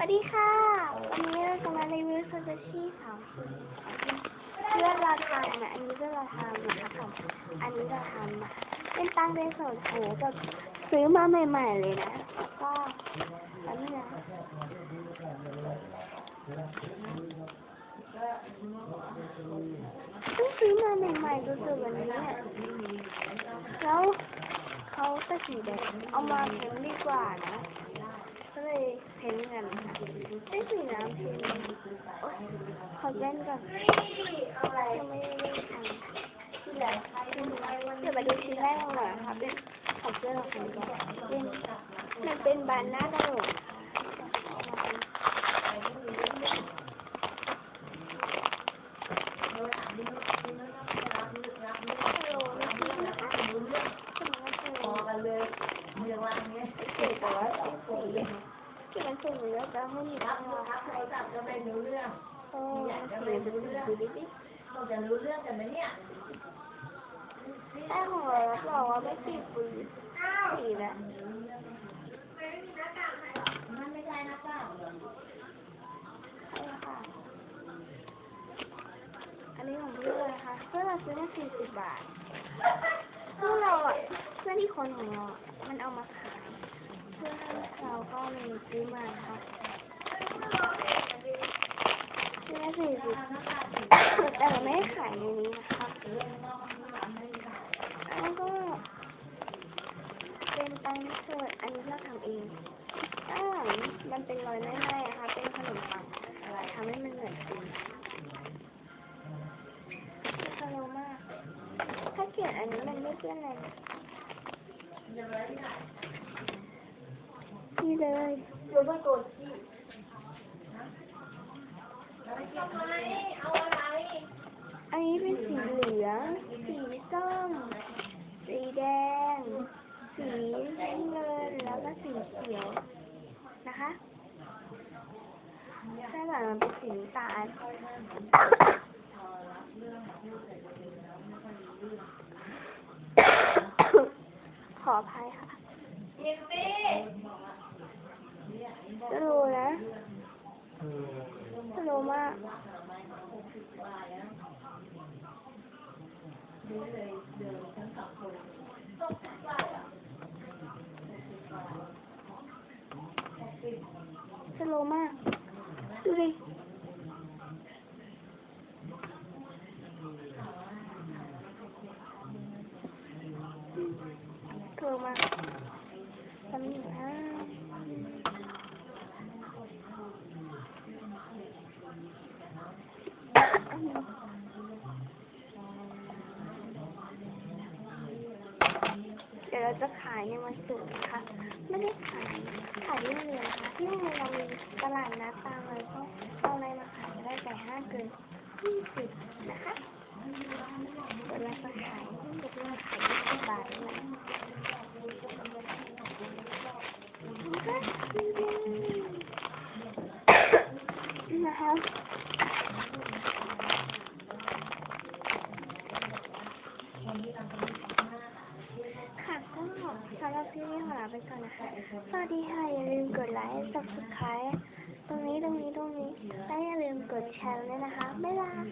สวัสดีค่ะ วันนี้เราจะมารีวิวซูชิชิสามสูตรเพื่อนเราทำนะอันนี้เพื่อนเราทำนะครับผมอันนี้เราทำมาเป็นตังเดนสดโหแบบซื้อมาใหม่ ๆ เลยนะ ก็อันนี้นะเพิ่งซื้อมาใหม่ๆดูสิวันนี้แล้วเขาจะสีแดงเอามาเพ้นท์ดีกว่านะ ก็เลยเพ้นท์กันค่ะได้สีน้ำพิมพ์โอ๊ย ขอเล่นก่อนยังไม่ได้เล่นทำเดี๋ยวมาดูชิ้นแรกกันก่อนนะคะเป็นของเพื่อนเราคนก่อนเป็นมันเป็นบานหน้ากระโหลกเก๋แต่ว่าสีสีที่มันสูงแล้วจะให้มีราคาโทรศัพท์ก็ไม่รู้เรื่อง โอ้สีดูดูดิดิเราจะรู้เรื่องกันไหมเนี่ยแม่ของเราบองว่าไม่ติดปืนสีนะมันไม่ใช่นะเปล่าเหรอใช่ค่ะอันนี้ของเพื่อนนะคะเพื่อนเราซื้อมาสี่สิบบาทเพื่อนเราอะเพื่อนที่คนของเรามันเอามาขายเพื่อนเราก็เลยซื้อมานะคะ มาสี่สิบแต่เราไม่ได้ขายในนี้นะคะแล้วก็ เป็นตังเสิร์ตอันนี้เราทำเองอ่ามันเป็นรอยแม่ๆนะคะ เป็นขนมปังอะไรทำให้มันเหมือนจริงสโลว์มาก ถ้าเขียนอันนี้มันไม่เพื่อนเลยนี่เลยรู้ว่ากรธที่ อันนี้เป็นสีเหลือง สีส้ม สีแดง สีน้ำเงิน แล้วก็สีเขียวนะคะใช่แบบมันเป็นสีตาลขออภัยค่ะยินดีจะดูนะ จะดูมากสโลว์มากดูดิสโลว์มากตำหนิอ่า เดี๋ยวเราจะขายในวันศุกร์นะคะ ไม่ได้ขาย ขายที่โรงเรียนนะคะที่โรงเรียนเรามีตลาดนัดตามเลยก็เอาอะไรมาขายได้แต่ห้าเกินยี่สิบนะคะเดี๋ยวเราจะขายที่เด็กเราขายยี่สิบบาทนะนะคะก็ สำหรับคลิปนี้ขอลาไปก่อนนะคะ สวัสดีค่ะ อย่าลืมกดไลค์ subscribe ตรงนี้ตรงนี้ตรงนี้ และอย่าลืมกดแชร์ด้วยนะคะ บ๊ายบาย